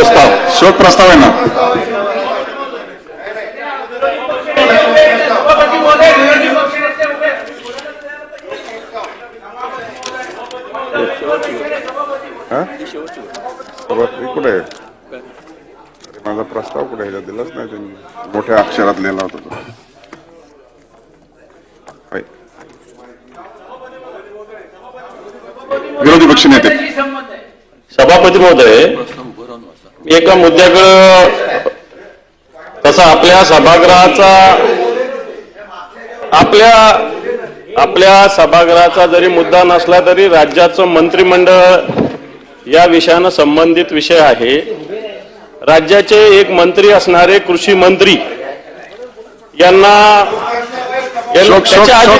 प्रस्ताव. शोक प्रस्ताव आहे ना? हा? कुठे? माझा प्रस्ताव कुठे? आहे दिलाच नाही त्यांनी. मोठ्या अक्षरात लिहिला होता तो. विरोधी पक्ष नेते. सभापती महोदय एका मुद्द्याकडं तसा आपल्या सभागृहाचा आपल्या आपल्या सभागृहाचा जरी मुद्दा नसला तरी राज्याचं मंत्रिमंडळ या विषयानं संबंधित विषय आहे. राज्याचे एक मंत्री असणारे कृषी मंत्री यांना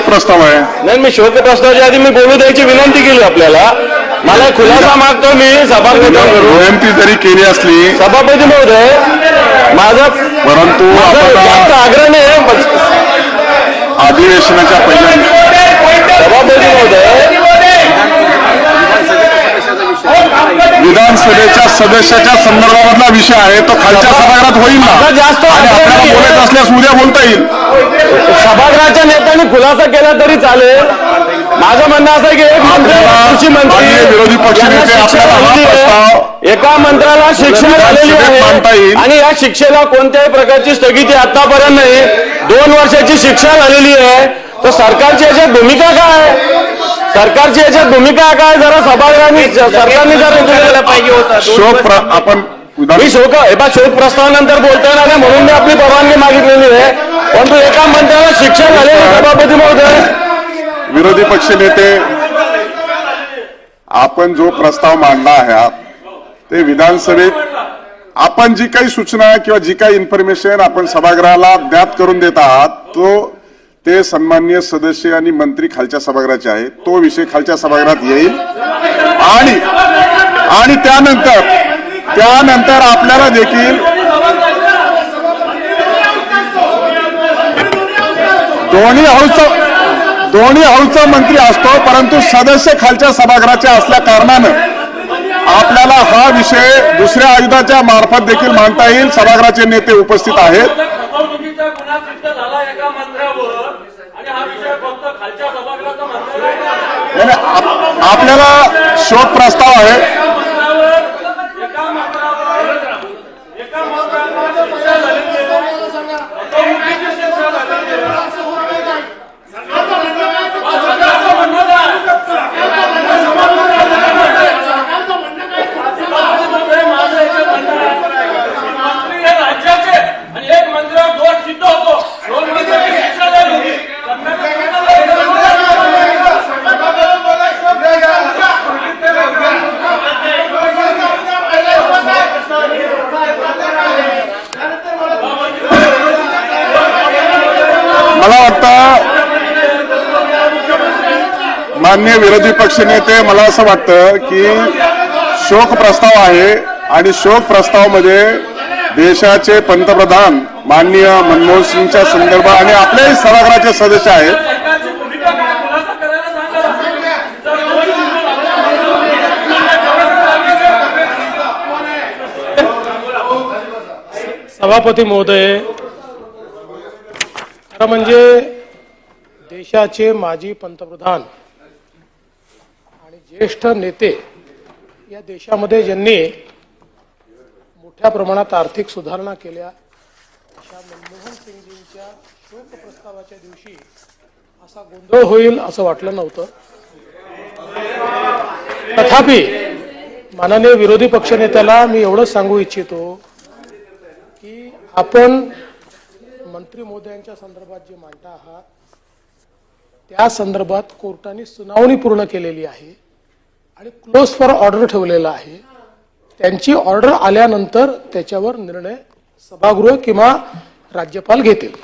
प्रस्ताव आहे. नाही मी शोक प्रस्तावाच्या आधी मी बोलू द्यायची विनंती केली आपल्याला. मला खुलासा मागतो मी विनंती जरी केली असली सभापती महोदय माझा परंतु जास्त आग्रह नाही अधिवेशनाच्या पहिल्या सभापती महोदय विधानसभेच्या सदस्याच्या संदर्भामधला विषय आहे तो खालच्या सभागृहात होईल ना? जास्त. बोलायचं असल्यास उद्या बोलता येईल. सभागृहाच्या नेत्यांनी खुलासा केला तरी चालेल. माझं म्हणणं असं आहे की एक मंत्री कृषी मंत्री विरोधी पक्षनेते आपल्याला हा झालेली. प्रस्ताव एका मंत्र्याला शिक्षा झालेली आहे. आणि या शिक्षेला कोणत्याही प्रकारची स्थगिती आतापर्यंत नाही. दोन वर्षाची शिक्षा झालेली आहे. तर सरकारची याच्यात भूमिका काय सरकारची याच्यात भूमिका काय? जरा सभागृहाने सरकारने जर पाहिजे होता. शोक आपण मी शोक हे बा शोक प्रस्तावानंतर बोलता येणार नाही म्हणून मी आपली परवानगी मागितलेली आहे. परंतु एका मंत्र्याला शिक्षा झाली आहे, सभापती महोदय विरोधी पक्षनेते आपण जो प्रस्ताव मांडला आहे ते विधानसभेत आपण जी काही सूचना किंवा जी काही इन्फॉर्मेशन आपण सभागृहाला ज्ञात करून देत आहात तो ते सन्मान्य सदस्य आणि मंत्री खालच्या सभागृहाचे आहे तो विषय खालच्या सभागृहात येईल. आणि आणि त्यानंतर त्यानंतर आपल्याला देखील दोन्ही हाऊसचा दोन्ही हाऊसचा मंत्री असतो परंतु सदस्य खालच्या सभागृहाचे असल्या कारणानं आपल्याला हा विषय दुसऱ्या आयुधाच्या मार्फत देखील मांडता येईल. सभागृहाचे नेते उपस्थित आहेत. फसवणुकीचा गुन्हा सिद्ध झाला एका मंत्र्यावर आणि हा विषय फक्त खालच्या सभागृहाचा मंत्र नाही. याने आप- आपल्याला शोक प्रस्ताव आहे मंत्र्यावर एका मंत्र्यावर एका मंत्र्यावर शिक्षा झालेली आहे. फसवणुकीची शिक्षा झालेली आहे. सरकारचं म्हणणं काय? सभापतीमध्ये माझं एकच म्हणणं आहे. मंत्री हे राज्याचे आणि एक मंत्र्यावर दोष सिद्ध होतो दोन मंत्र्यांची शिक्षा झाली होती मला वाटतं मान्य विरोधी पक्षनेते मला असं वाटतं की शोक प्रस्ताव आहे आणि शोक प्रस्तावामध्ये देशाचे पंतप्रधान माननीय मनमोहन सिंगच्या संदर्भात आणि आपल्याही सभागृहाचे सदस्य आहेत. सभापती महोदय काय खुलासा करायला सांगा जर दोष सिद्ध सभापती महोदय खरं म्हणजे देशाचे माजी पंतप्रधान आणि ज्येष्ठ नेते या देशामध्ये ज्यांनी मोठ्या प्रमाणात आर्थिक सुधारणा केल्या अशा मनमोहन सिंगजींच्या शोक प्रस्तावाच्या दिवशी असा गोंधळ होईल असं वाटलं नव्हतं. तथापि माननीय विरोधी पक्षनेत्याला मी एवढंच सांगू इच्छितो की आपण मंत्री मोदयांच्या संदर्भात जे मांडता आहात त्या संदर्भात कोर्टाने सुनावणी पूर्ण केलेली आहे आणि क्लोज फॉर ऑर्डर ठेवलेला आहे. त्यांची ऑर्डर आल्यानंतर त्याच्यावर निर्णय सभागृह किंवा राज्यपाल घेतील.